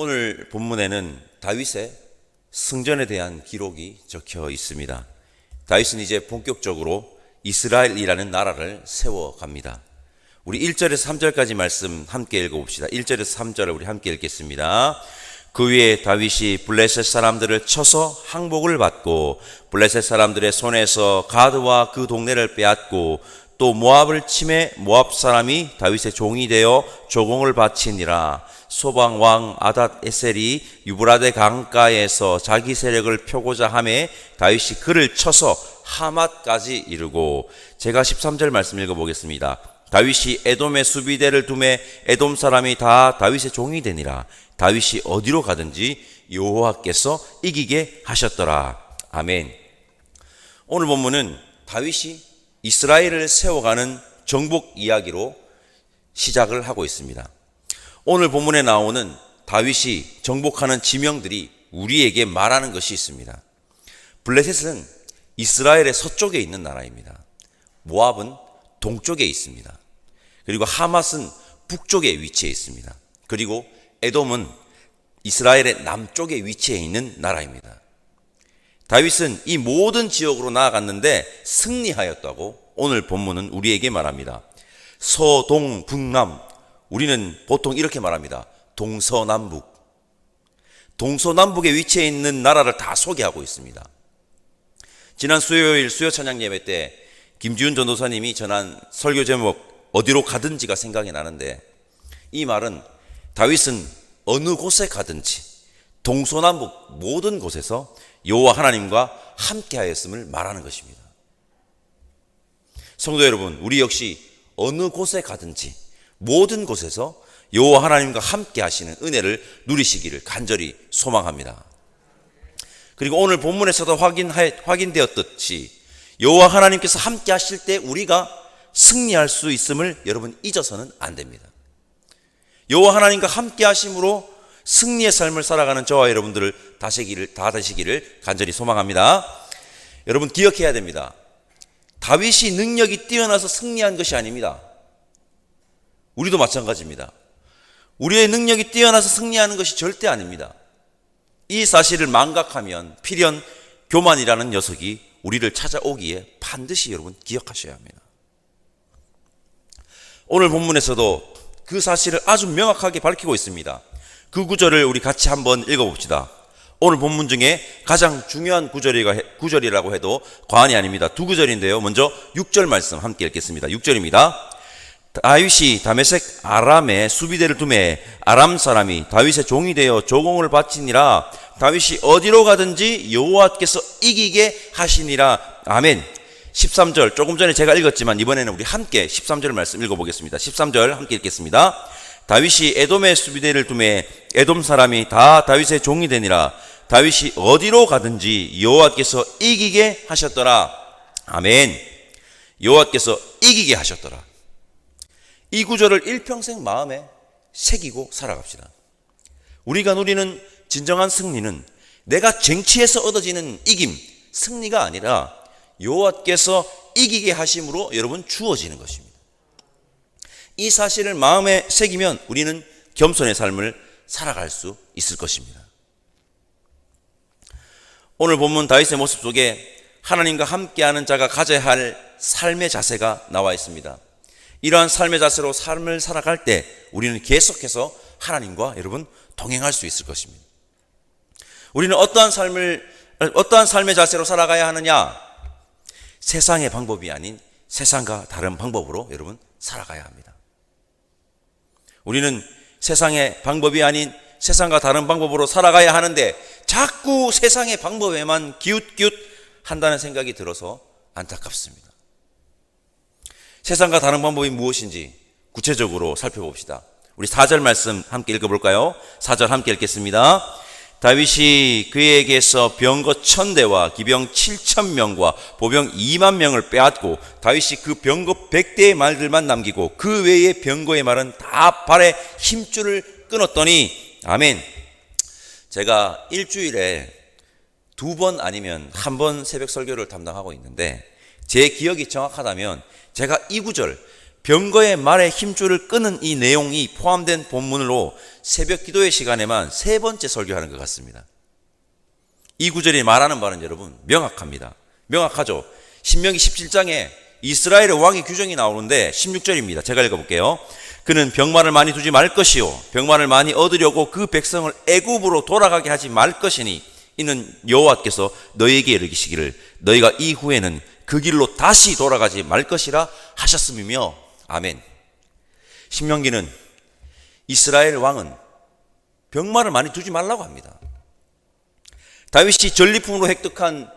오늘 본문에는 다윗의 승전에 대한 기록이 적혀 있습니다. 다윗은 이제 본격적으로 이스라엘이라는 나라를 세워갑니다. 우리 1절에서 3절까지 말씀 함께 읽어봅시다. 1절에서 3절을 우리 함께 읽겠습니다. 그 위에 다윗이 블레셋 사람들을 쳐서 항복을 받고 블레셋 사람들의 손에서 가드와 그 동네를 빼앗고 또 모압을 침해 모압 사람이 다윗의 종이 되어 조공을 바치니라 소방 왕 아닷 에셀이 유브라데 강가에서 자기 세력을 펴고자 함에 다윗이 그를 쳐서 하맛까지 이르고 제가 13절 말씀 읽어 보겠습니다. 다윗이 에돔의 수비대를 두매 에돔 사람이 다 다윗의 종이 되니라 다윗이 어디로 가든지 여호와께서 이기게 하셨더라 아멘. 오늘 본문은 다윗이 이스라엘을 세워가는 정복 이야기로 시작을 하고 있습니다. 오늘 본문에 나오는 다윗이 정복하는 지명들이 우리에게 말하는 것이 있습니다. 블레셋은 이스라엘의 서쪽에 있는 나라입니다. 모압은 동쪽에 있습니다. 그리고 하맛은 북쪽에 위치해 있습니다. 그리고 에돔은 이스라엘의 남쪽에 위치해 있는 나라입니다. 다윗은 이 모든 지역으로 나아갔는데 승리하였다고 오늘 본문은 우리에게 말합니다. 서동 북남 우리는 보통 이렇게 말합니다. 동서남북 동서남북에 위치해 있는 나라를 다 소개하고 있습니다. 지난 수요일 수요 찬양 예배 때 김지훈 전도사님이 전한 설교 제목 어디로 가든지가 생각이 나는데 이 말은 다윗은 어느 곳에 가든지 동서남북 모든 곳에서 여호와 하나님과 함께하였음을 말하는 것입니다. 성도 여러분, 우리 역시 어느 곳에 가든지 모든 곳에서 여호와 하나님과 함께 하시는 은혜를 누리시기를 간절히 소망합니다. 그리고 오늘 본문에서도 확인 확인되었듯이 여호와 하나님께서 함께 하실 때 우리가 승리할 수 있음을 여러분 잊어서는 안 됩니다. 여호와 하나님과 함께 하심으로 승리의 삶을 살아가는 저와 여러분들을 다시기를 다 되시기를 간절히 소망합니다. 여러분 기억해야 됩니다. 다윗이 능력이 뛰어나서 승리한 것이 아닙니다. 우리도 마찬가지입니다. 우리의 능력이 뛰어나서 승리하는 것이 절대 아닙니다. 이 사실을 망각하면 필연 교만이라는 녀석이 우리를 찾아오기에 반드시 여러분 기억하셔야 합니다. 오늘 본문에서도 그 사실을 아주 명확하게 밝히고 있습니다. 그 구절을 우리 같이 한번 읽어봅시다. 오늘 본문 중에 가장 중요한 구절이라고 해도 과언이 아닙니다. 두 구절인데요. 먼저 6절 말씀 함께 읽겠습니다. 6절입니다. 다윗이 다메섹 아람에 수비대를 두매 아람 사람이 다윗의 종이 되어 조공을 바치니라 다윗이 어디로 가든지 여호와께서 이기게 하시니라 아멘 13절 조금 전에 제가 읽었지만 이번에는 우리 함께 13절 말씀 읽어보겠습니다 13절 함께 읽겠습니다 다윗이 에돔의 수비대를 두매 에돔 사람이 다 다윗의 종이 되니라 다윗이 어디로 가든지 여호와께서 이기게 하셨더라 아멘 여호와께서 이기게 하셨더라 이 구절을 일평생 마음에 새기고 살아갑시다. 우리가 누리는 진정한 승리는 내가 쟁취해서 얻어지는 이김, 승리가 아니라 여호와께서 이기게 하심으로 여러분 주어지는 것입니다. 이 사실을 마음에 새기면 우리는 겸손의 삶을 살아갈 수 있을 것입니다. 오늘 본문 다윗의 모습 속에 하나님과 함께하는 자가 가져야 할 삶의 자세가 나와 있습니다. 이러한 삶의 자세로 삶을 살아갈 때 우리는 계속해서 하나님과 여러분 동행할 수 있을 것입니다. 우리는 어떠한 삶을 어떠한 삶의 자세로 살아가야 하느냐? 세상의 방법이 아닌 세상과 다른 방법으로 여러분 살아가야 합니다. 우리는 세상의 방법이 아닌 세상과 다른 방법으로 살아가야 하는데 자꾸 세상의 방법에만 기웃기웃 한다는 생각이 들어서 안타깝습니다. 세상과 다른 방법이 무엇인지 구체적으로 살펴봅시다. 우리 4절 말씀 함께 읽어볼까요? 4절 함께 읽겠습니다. 다윗이 그에게서 병거 천대와 기병 7천 명과 보병 2만 명을 빼앗고 다윗이 그 병거 100대의 말들만 남기고 그 외의 병거의 말은 다 발에 힘줄을 끊었더니 아멘. 제가 일주일에 두 번 아니면 한 번 새벽 설교를 담당하고 있는데 제 기억이 정확하다면 제가 이 구절 병거의 말의 힘줄을 끄는 이 내용이 포함된 본문으로 새벽 기도의 시간에만 세 번째 설교하는 것 같습니다. 이 구절이 말하는 바는 여러분 명확합니다. 명확하죠. 신명기 17장에 이스라엘의 왕의 규정이 나오는데 16절입니다. 제가 읽어볼게요. 그는 병마를 많이 두지 말 것이요 병마를 많이 얻으려고 그 백성을 애굽으로 돌아가게 하지 말 것이니 이는 여호와께서 너희에게 이르기시기를 너희가 이후에는 그 길로 다시 돌아가지 말 것이라 하셨음이며 아멘. 신명기는 이스라엘 왕은 병마를 많이 두지 말라고 합니다. 다윗이 전리품으로 획득한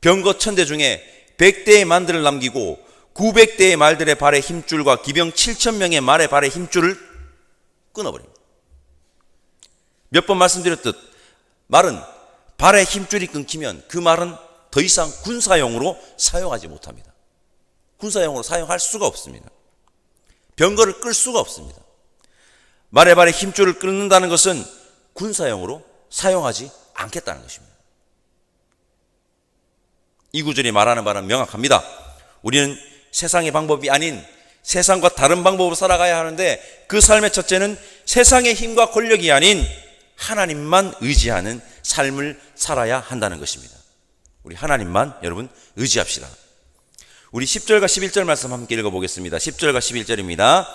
병거 천대 중에 100대의 만들을 남기고 900대의 말들의 발의 힘줄과 기병 7천 명의 말의 발의 힘줄을 끊어버립니다. 몇 번 말씀드렸듯 말은 발의 힘줄이 끊기면 그 말은 더 이상 군사용으로 사용하지 못합니다. 군사용으로 사용할 수가 없습니다. 병거를 끌 수가 없습니다. 발의 힘줄을 끊는다는 것은 군사용으로 사용하지 않겠다는 것입니다. 이 구절이 말하는 바는 명확합니다. 우리는 세상의 방법이 아닌 세상과 다른 방법으로 살아가야 하는데 그 삶의 첫째는 세상의 힘과 권력이 아닌 하나님만 의지하는 삶을 살아야 한다는 것입니다. 우리 하나님만 여러분 의지합시다. 우리 10절과 11절 말씀 함께 읽어보겠습니다. 10절과 11절입니다.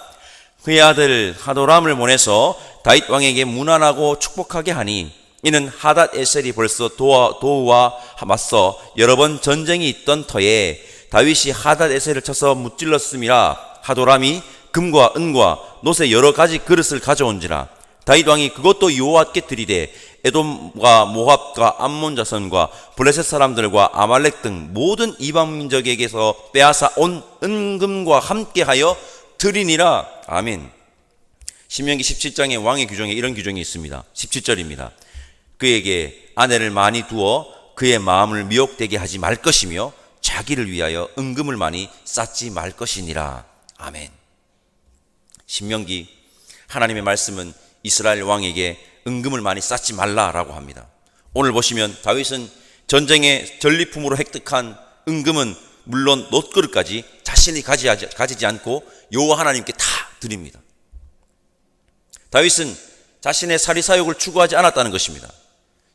그의 아들 하도람을 보내서 다윗 왕에게 무난하고 축복하게 하니 이는 하닷 에셀이 벌써 도와, 도우와 맞서 여러 번 전쟁이 있던 터에 다윗이 하닷 에셀을 쳐서 무찔렀음이라 하도람이 금과 은과 노새 여러 가지 그릇을 가져온지라 다윗 왕이 그것도 여호와께 드리되 에돔과 모압과 암몬 자손과 블레셋 사람들과 아말렉 등 모든 이방 민족에게서 빼앗아 온 은금과 함께하여 드리니라 아멘. 신명기 17장의 왕의 규정에 이런 규정이 있습니다. 17절입니다. 그에게 아내를 많이 두어 그의 마음을 미혹되게 하지 말 것이며 자기를 위하여 은금을 많이 쌓지 말 것이니라. 아멘. 신명기 하나님의 말씀은 이스라엘 왕에게 은금을 많이 쌓지 말라라고 합니다. 오늘 보시면 다윗은 전쟁의 전리품으로 획득한 은금은 물론 놋그릇까지 자신이 가지지, 않고 여호와 하나님께 다 드립니다. 다윗은 자신의 사리 사욕을 추구하지 않았다는 것입니다.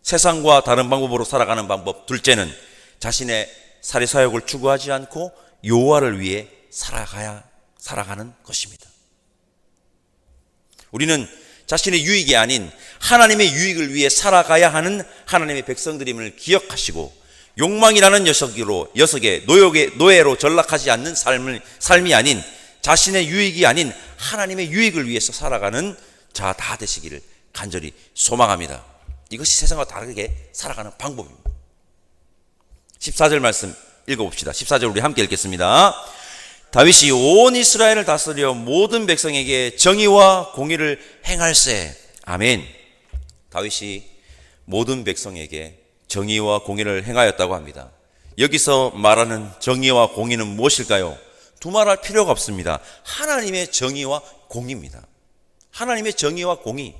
세상과 다른 방법으로 살아가는 방법. 둘째는 자신의 사리 사욕을 추구하지 않고 여호와를 위해 살아가야 살아가는 것입니다. 우리는 자신의 유익이 아닌 하나님의 유익을 위해 살아가야 하는 하나님의 백성들임을 기억하시고 욕망이라는 녀석으로 녀석의 노역의 노예로 전락하지 않는 삶을 삶이 아닌 자신의 유익이 아닌 하나님의 유익을 위해서 살아가는 자 다 되시기를 간절히 소망합니다. 이것이 세상과 다르게 살아가는 방법입니다. 14절 말씀 읽어봅시다. 14절 우리 함께 읽겠습니다. 다윗이 온 이스라엘을 다스려 모든 백성에게 정의와 공의를 행할세. 아멘. 다윗이 모든 백성에게 정의와 공의를 행하였다고 합니다. 여기서 말하는 정의와 공의는 무엇일까요? 두말할 필요가 없습니다. 하나님의 정의와 공의입니다. 하나님의 정의와 공의.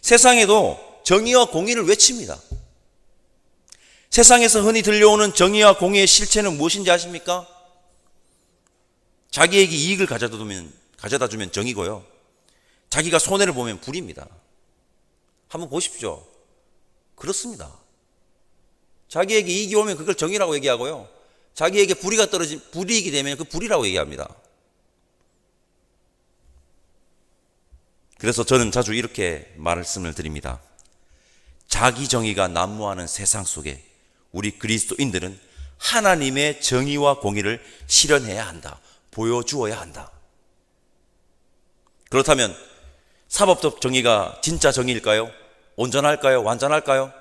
세상에도 정의와 공의를 외칩니다. 세상에서 흔히 들려오는 정의와 공의의 실체는 무엇인지 아십니까? 자기에게 이익을 가져다 주면, 가져다 주면 정이고요. 자기가 손해를 보면 불입니다. 한번 보십시오. 그렇습니다. 자기에게 이익이 오면 그걸 정의라고 얘기하고요. 자기에게 불이가 떨어진, 불이익이 되면 그 불이라고 얘기합니다. 그래서 저는 자주 이렇게 말씀을 드립니다. 자기 정의가 난무하는 세상 속에 우리 그리스도인들은 하나님의 정의와 공의를 실현해야 한다. 보여주어야 한다. 그렇다면 사법적 정의가 진짜 정의일까요? 온전할까요? 완전할까요?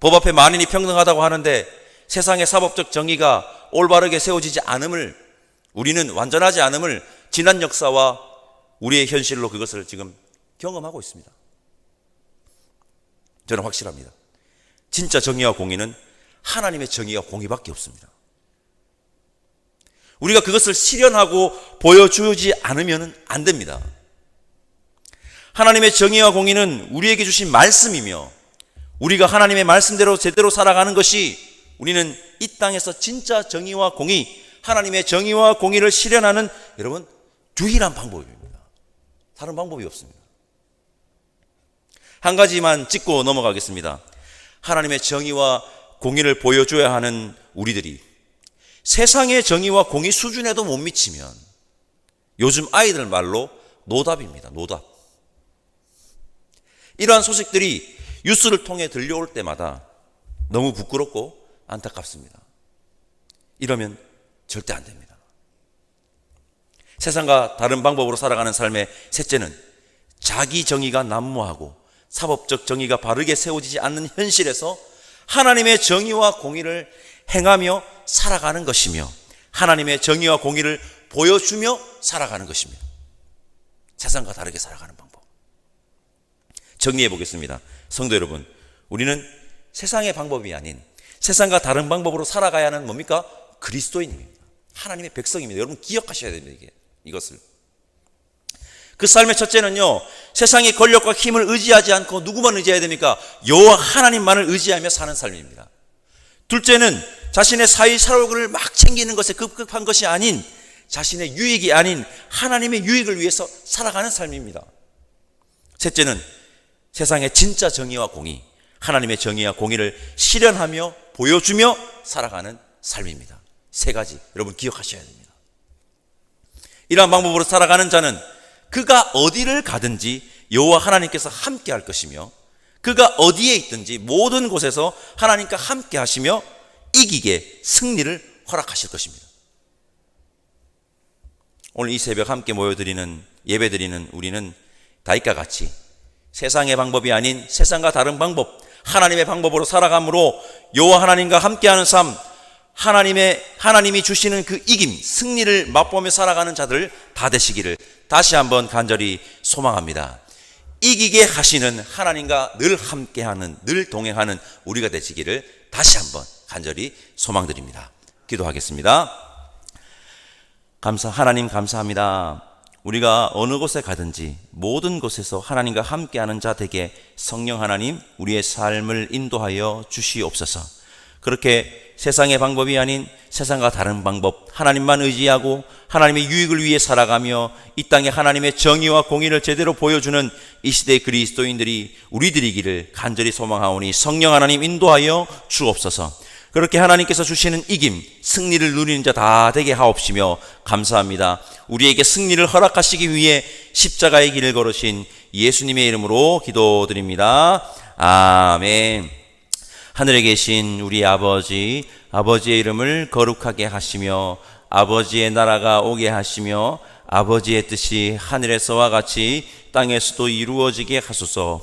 법 앞에 만인이 평등하다고 하는데 세상의 사법적 정의가 올바르게 세워지지 않음을 우리는 완전하지 않음을 지난 역사와 우리의 현실로 그것을 지금 경험하고 있습니다. 저는 확실합니다. 진짜 정의와 공의는 하나님의 정의와 공의밖에 없습니다. 우리가 그것을 실현하고 보여주지 않으면 안 됩니다. 하나님의 정의와 공의는 우리에게 주신 말씀이며 우리가 하나님의 말씀대로 제대로 살아가는 것이 우리는 이 땅에서 진짜 정의와 공의, 하나님의 정의와 공의를 실현하는 여러분 유일한 방법입니다. 다른 방법이 없습니다. 한 가지만 짚고 넘어가겠습니다. 하나님의 정의와 공의를 보여줘야 하는 우리들이 세상의 정의와 공의 수준에도 못 미치면 요즘 아이들 말로 노답입니다. 노답. 이러한 소식들이 뉴스를 통해 들려올 때마다 너무 부끄럽고 안타깝습니다. 이러면 절대 안 됩니다. 세상과 다른 방법으로 살아가는 삶의 셋째는 자기 정의가 난무하고 사법적 정의가 바르게 세워지지 않는 현실에서 하나님의 정의와 공의를 행하며 살아가는 것이며 하나님의 정의와 공의를 보여주며 살아가는 것입니다. 세상과 다르게 살아가는 방법. 정리해 보겠습니다. 성도 여러분, 우리는 세상의 방법이 아닌 세상과 다른 방법으로 살아가야 하는 뭡니까? 그리스도인입니다. 하나님의 백성입니다. 여러분 기억하셔야 됩니다. 이게 이것을. 그 삶의 첫째는요, 세상의 권력과 힘을 의지하지 않고 누구만 의지해야 됩니까? 여호와 하나님만을 의지하며 사는 삶입니다. 둘째는 자신의 사회 살고를 막 챙기는 것에 급급한 것이 아닌 자신의 유익이 아닌 하나님의 유익을 위해서 살아가는 삶입니다. 셋째는 세상의 진짜 정의와 공의, 하나님의 정의와 공의를 실현하며 보여주며 살아가는 삶입니다. 세 가지 여러분 기억하셔야 됩니다. 이러한 방법으로 살아가는 자는 그가 어디를 가든지 여호와 하나님께서 함께 할 것이며 그가 어디에 있든지 모든 곳에서 하나님과 함께 하시며 이기게 승리를 허락하실 것입니다. 오늘 이 새벽 함께 모여드리는 예배드리는 우리는 다윗과 같이 세상의 방법이 아닌 세상과 다른 방법 하나님의 방법으로 살아감으로 여호와 하나님과 함께하는 삶 하나님의 하나님이 주시는 그 이김 승리를 맛보며 살아가는 자들 다 되시기를 다시 한번 간절히 소망합니다. 이기게 하시는 하나님과 늘 함께하는 늘 동행하는 우리가 되시기를 다시 한번 간절히 소망드립니다. 기도하겠습니다. 감사 하나님 감사합니다. 우리가 어느 곳에 가든지 모든 곳에서 하나님과 함께하는 자 되게 성령 하나님 우리의 삶을 인도하여 주시옵소서. 그렇게 세상의 방법이 아닌 세상과 다른 방법 하나님만 의지하고 하나님의 유익을 위해 살아가며 이 땅에 하나님의 정의와 공의를 제대로 보여주는 이 시대의 그리스도인들이 우리들이기를 간절히 소망하오니 성령 하나님 인도하여 주옵소서. 그렇게 하나님께서 주시는 이김, 승리를 누리는 자 다 되게 하옵시며 감사합니다. 우리에게 승리를 허락하시기 위해 십자가의 길을 걸으신 예수님의 이름으로 기도드립니다. 아멘. 하늘에 계신 우리 아버지, 아버지의 이름을 거룩하게 하시며 아버지의 나라가 오게 하시며 아버지의 뜻이 하늘에서와 같이 땅에서도 이루어지게 하소서.